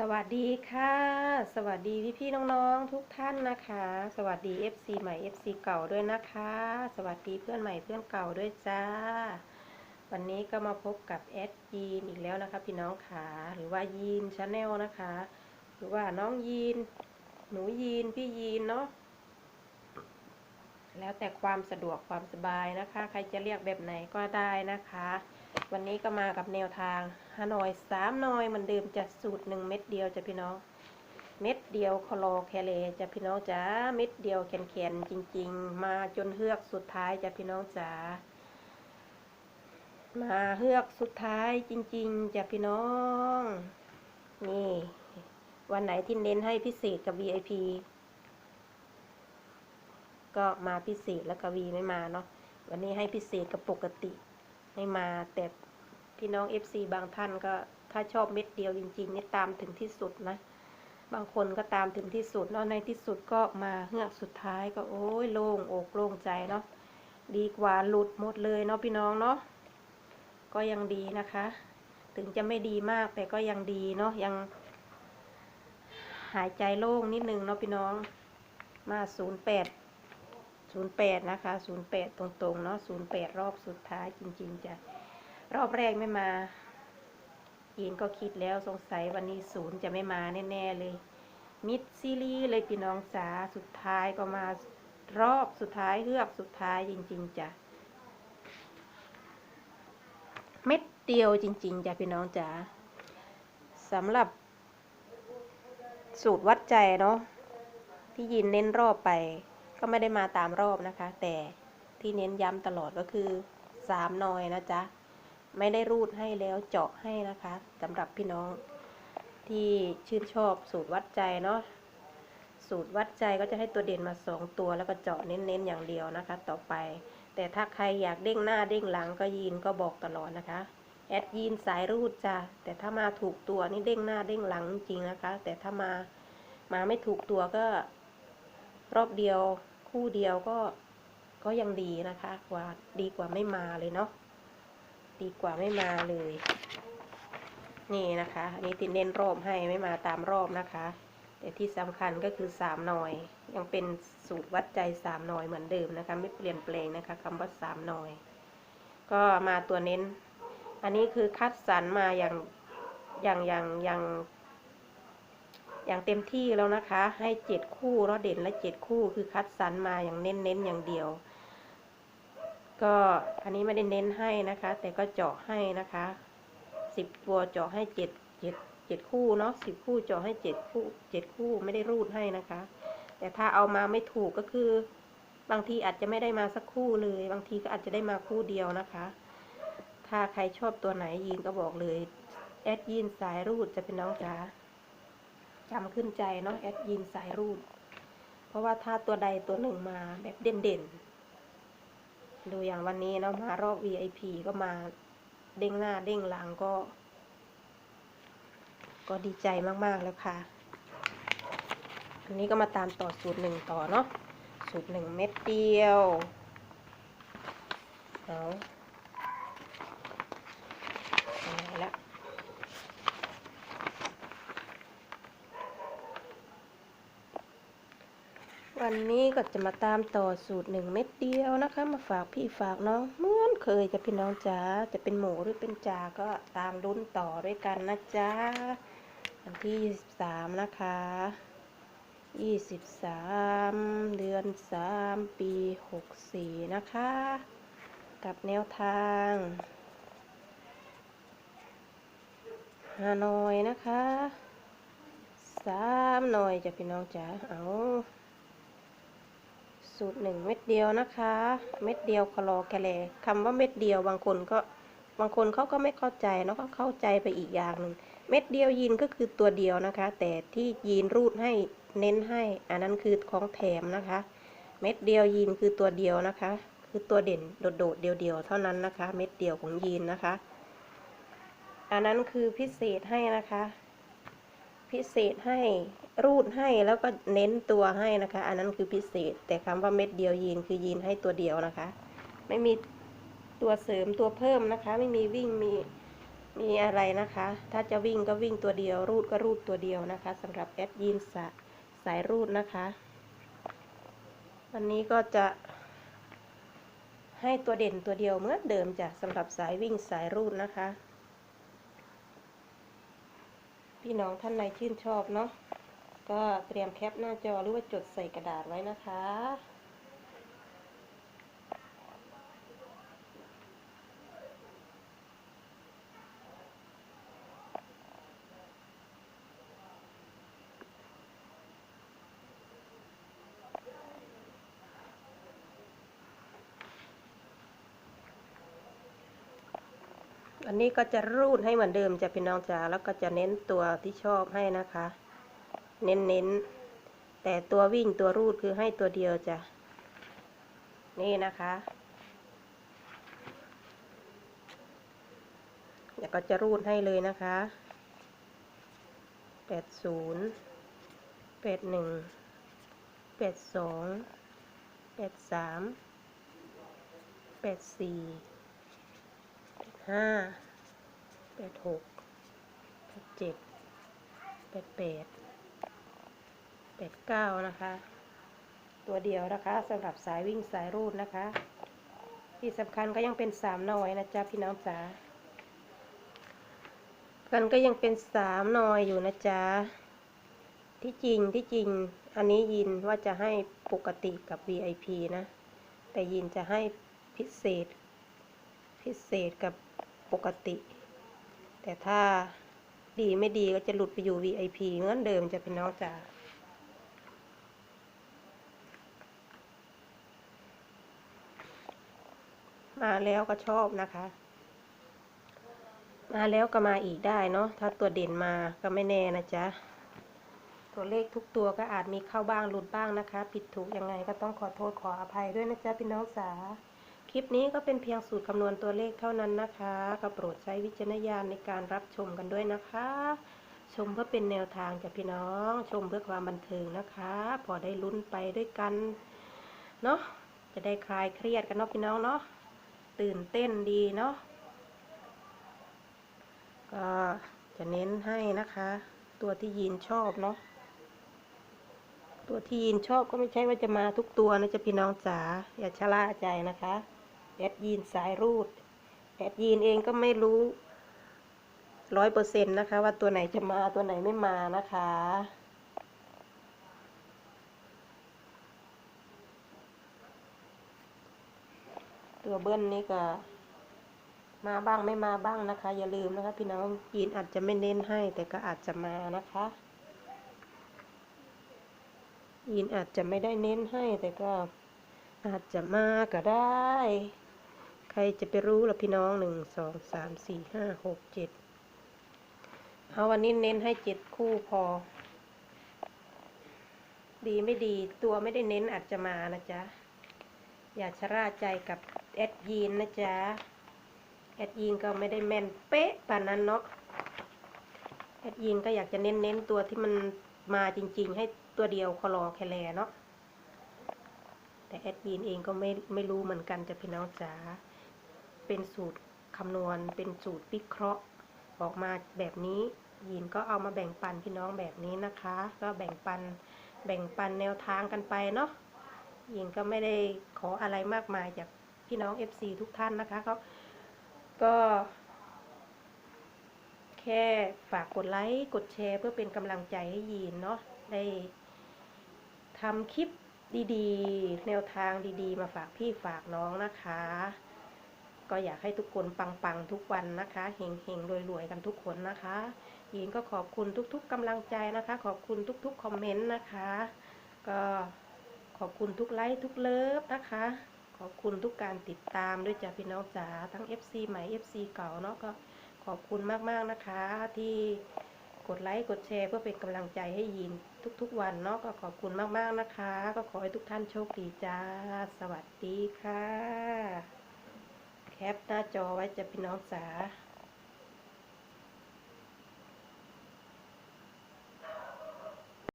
สวัสดีค่ะ สวัสดีพี่พี่น้องๆทุกท่านนะคะ สวัสดี FC ใหม่ FC เก่าด้วยนะคะ สวัสดีเพื่อนใหม่เพื่อนเก่าด้วยจ้า วันนี้ก็มาพบกับแอดยีนอีกแล้วนะคะ พี่น้องขาหรือว่ายีนชาแนลนะคะ หรือว่าน้องยีน หนูยีนพี่ยีนเนาะแล้วแต่ความสะดวกความสบายนะคะ ใครจะเรียกแบบไหนก็ได้นะคะ วันนี้ก็มากับแนวทางฮานอยสามนอยเหมันเดิมจะสูตรหนึ่งเม็ดเดียวจะพี่น้อง เม็ดเดียวคลอแคเลจะพี่น้องจ๋าเม็ดเดียวแขนๆจริง ๆ มาจนเฮือกสุดท้ายจะพี่น้องจ๋ามาเฮือกสุดท้ายจริงๆจะพี่น้อง นี่ วันไหนที่เน้นให้พิเศษกับ VIP ก็มาพิเศษแล้วก็วีไม่มาเนาะวันนี้ให้พิเศษกับปกติ ไม่มาแต่พี่น้อง FC บางท่านก็ถ้าชอบเม็ดเดียวจริงๆนี่ตามถึงที่สุดนะ บางคนก็ตามถึงที่สุดเนาะในที่สุดก็มาเฮือกสุดท้ายก็โอ้ยโล่งอกโล่งใจเนาะดีกว่าหลุดหมดเลยเนาะพี่น้องเนาะก็ยังดีนะคะ ถึงจะไม่ดีมากแต่ก็ยังดีเนาะยัง หายใจโล่งนิดนึงเนาะพี่น้องมาศูนย์แปด ศูนย์แปดนะคะศูนย์แปดตรงๆเนาะศูนย์แปดรอบสุดท้ายจริงๆจะรอบแรกไม่มายินก็คิดแล้วสงสัยวันนี้ศูนย์จะไม่มาแน่ๆเลย มิดซีรีส์เลยพี่น้องจ๋าสุดท้ายก็มารอบสุดท้ายเฮือกสุดท้ายจริงๆจ้ะเม็ดเดียวจริงๆจ้ะพี่น้องจ๋าสำหรับ สูตรวัดใจเนาะที่ยินเน้นรอบไป ก็ไม่ได้มาตามรอบนะคะ แต่ที่เน้นย้ำตลอดก็คือสามนอยนะจ๊ะ ไม่ได้รูดให้แล้วเจาะให้นะคะสำหรับพี่น้องที่ชื่นชอบสูตรวัดใจเนาะสูตรวัดใจก็จะให้ตัวเด่นมาสองตัวแล้วก็เจาะเน้นๆอย่างเดียวนะคะ ต่อไป แต่ถ้าใครอยากเด้งหน้าเด้งหลังก็ยีนก็บอกตลอดนะคะแอดยีนสายรูดจ้ะแต่ถ้ามาถูกตัวนี่เด้งหน้าเด้งหลังจริงนะคะ แต่ถ้ามามาไม่ถูกตัวก็ รอบเดียวคู่เดียวก็ก็ยังดีนะคะกว่าดีกว่าไม่มาเลยเนาะดีกว่าไม่มาเลย นี่นะคะอันนี้ติดเน้นรอบให้ไม่มาตามรอบนะคะ แต่ที่สำคัญก็คือสามหน่อย ยังเป็นสูตรวัดใจสามหน่อยเหมือนเดิมนะคะ ไม่เปลี่ยนแปลงนะคะคำว่าสามหน่อย ก็มาตัวเน้น อันนี้คือคัดสรรมาอย่างอย่างอย่างอย่าง อย่างเต็มที่แล้วนะคะ ให้เจ็ดคู่แล้วเด่นและเจ็ดคู่คือคัดสรรมาอย่างเน้นเน้นๆอย่างเดียว ก็อันนี้ไม่ได้เน้นให้นะคะ แต่ก็เจาะให้นะคะสิบตัวเจาะให้เจ็ดเจ็ดเจ็ดคู่เนาะสิบคู่เจาะให้เจ็ดคู่เจ็ดคู่ไม่ได้รูดให้นะคะ แต่ถ้าเอามาไม่ถูกก็คือบางทีอาจจะไม่ได้มาสักคู่เลย บางทีก็อาจจะได้มาคู่เดียวนะคะ ถ้าใครชอบตัวไหนยีนก็บอกเลย แอดยีนสายรูดจะเป็นน้องจ๋า จำขึ้นใจเนาะแอดยินสายรูดเพราะว่าถ้าตัวใดตัวหนึ่งมาแบบเด่นๆ ดูอย่างวันนี้เนาะมารอบ VIP ก็มาเด้งหน้าเด้งหลังก็ ก็ดีใจมากๆแล้วค่ะ อันนี้ก็มาตามต่อสูตรหนึ่งต่อเนาะสูตรหนึ่งเม็ดเดียวเอาไหนละ วันนี้ก็จะมาตามต่อสูตรหนึ่งเม็ดเดียวนะคะ มาฝากพี่ฝากน้องเหมือนเคยจะพี่น้องจ๋าจะเป็นหมูหรือเป็นจ่าก็ตามรุ่นต่อด้วยกันนะจ๊ะวันที่ยี่สิบสามนะคะยี่สิบสามเดือนสามปีหกสี่นะคะ กับแนวทางฮานอยนะคะสามหน่อยจะพี่น้องจ๋าเอา สูตรหนึ่งเม็ดเดียวนะคะ เม็ดเดียวคลอแคลคำว่าเม็ดเดียวบางคนก็บางคนเขาก็ไม่เข้าใจเนาะก็เข้าใจไปอีกอย่างหนึ่งเม็ดเดียวยีนก็คือตัวเดียวนะคะ แต่ที่ยีนรูดให้เน้นให้ อันนั้นคือของแถมนะคะ เม็ดเดียวยีนคือตัวเดียวนะคะ คือตัวเด่นโดดๆเดียวๆเท่านั้นนะคะ เม็ดเดียวของยีนนะคะ อันนั้นคือพิเศษให้นะคะ พิเศษให้ รูดให้แล้วก็เน้นตัวให้นะคะ อันนั้นคือพิเศษ แต่คำว่าเม็ดเดียวยีนคือยีนให้ตัวเดียวนะคะ ไม่มีตัวเสริมตัวเพิ่มนะคะ ไม่มีวิ่งมีมีอะไรนะคะ ถ้าจะวิ่งก็วิ่งตัวเดียว รูดก็รูดตัวเดียวนะคะสำหรับแอดยีนสะสายรูดนะคะ วันนี้ก็จะ ให้ตัวเด่นตัวเดียวเหมือนเดิมจ้ะสำหรับสายวิ่งสายรูดนะคะ พี่น้องท่านใดชื่นชอบเนาะ ก็เตรียมแคปหน้าจอหรือว่าจดใส่กระดาษไว้นะคะ อันนี้ก็จะรูดให้เหมือนเดิมจะพี่น้องจ๋าแล้วก็จะเน้นตัวที่ชอบให้นะคะ เน้นเน้นแต่ตัววิ่งตัวรูดคือให้ตัวเดียวจ้ะ นี่นะคะแล้วก็จะรูดให้เลยนะคะแปดศูนย์แปดหนึ่งแปดสองแปดสามแปดสี่แปดห้าแปดหกแปดเจ็ดแปดแปด แปดเก้านะคะ ตัวเดียวนะคะสำหรับสายวิ่งสายรูดนะคะ ที่สำคัญก็ยังเป็นสามหน่อยนะจ๊ะพี่น้องจ๋ากันก็ยังเป็นสามหน่อยอยู่นะจ๊ะที่จริงที่จริงอันนี้ยินว่าจะให้ปกติกับ VIP นะ แต่ยินจะให้พิเศษ พิเศษกับปกติ แต่ถ้าดีไม่ดีก็จะหลุดไปอยู่ VIP เหมือนเดิมจะเป็นน้องจ๋า มาแล้วก็ชอบนะคะ มาแล้วก็มาอีกได้เนาะถ้าตัวเด่นมาก็ไม่แน่นะจ๊ะตัวเลขทุกตัวก็อาจมีเข้าบ้างหลุดบ้างนะคะ ผิดถูกยังไงก็ต้องขอโทษขออภัยด้วยนะจ๊ะพี่น้องสาคลิปนี้ก็เป็นเพียงสูตรคำนวณตัวเลขเท่านั้นนะคะก็โปรดใช้วิจารณญาณในการรับชมกันด้วยนะคะ ชมเพื่อเป็นแนวทางจากพี่น้อง ชมเพื่อความบันเทิงนะคะ พอได้ลุ้นไปด้วยกันเนาะจะได้คลายเครียดกันเนาะพี่น้องเนาะ ตื่นเต้นดีเนาะก็จะเน้นให้นะคะ ตัวที่ยีนชอบเนาะตัวที่ยีนชอบก็ไม่ใช่ว่าจะมาทุกตัวนะจะพี่น้องจ๋าอย่าชะล่าใจนะคะแอดยีนสายรูดแอดยีนเองก็ไม่รู้ร้อยเปอร์เซ็นต์นะคะ ว่าตัวไหนจะมาตัวไหนไม่มานะคะ ตัวเบิ้ลนี่ก็ มาบ้างไม่มาบ้างนะคะ อย่าลืมนะคะ พี่น้องยีนอาจจะไม่เน้นให้ แต่ก็อาจจะมานะคะยีนอาจจะไม่ได้เน้นให้ แต่ก็อาจจะมาก็ได้ ใครจะไปรู้ล่ะพี่น้องหนึ่งสองสามสี่ห้าหกเจ็ดเอาวันนี้เน้นให้เจ็ดคู่พอ ดีไม่ดีตัวไม่ได้เน้นอาจจะมานะจ๊ะ อย่าชะล่าใจกับ แอดยีนนะจ๊ะ แอดยีนก็ไม่ได้แม่นเป๊ะปานนั้นเนาะ แอดยีนก็อยากจะเน้นเน้นๆตัวที่มันมาจริงๆ ให้ตัวเดียวคอรอแคลเนาะ แต่แอดยีนเองก็ไม่ไม่รู้เหมือนกันจะพี่น้องจ๋า เป็นสูตรคำนวณเป็นสูตรวิเคราะห์ออกมาแบบนี้ยีนก็เอามาแบ่งปันพี่น้องแบบนี้นะคะ ก็แบ่งปันแบ่งปันแนวทางกันไปเนาะยีนก็ไม่ได้ขออะไรมากมายจาก พี่น้อง FC ทุกท่านนะคะก็ก็ แค่ฝากกดไลค์ กดแชร์เพื่อเป็นกำลังใจให้ยีนเนาะได้ทำคลิปดีๆ แนวทางดีๆ มาฝากพี่ฝากน้องนะคะ ก็อยากให้ทุกคนปังๆ ทุกวันนะคะเฮงๆรวยๆ กันทุกคนนะคะยีนก็ขอบคุณทุกๆกำลังใจนะคะ ขอบคุณทุกๆคอมเมนต์นะคะ ก็ขอบคุณทุกไลค์ทุกเลิฟนะคะ ขอบคุณทุกการติดตามด้วยจ้ะพี่น้องจ๋าทั้ง FC ใหม่ FC เก่าเนาะก็ขอบคุณมากๆนะคะ ที่กดไลค์กดแชร์เพื่อเป็นกำลังใจให้ยินทุกๆ วันเนาะก็ขอบคุณมากๆนะคะ ก็ขอให้ทุกท่านโชคดีจ้า สวัสดีค่ะ แคปหน้าจอไว้จ้ะพี่น้องจ๋า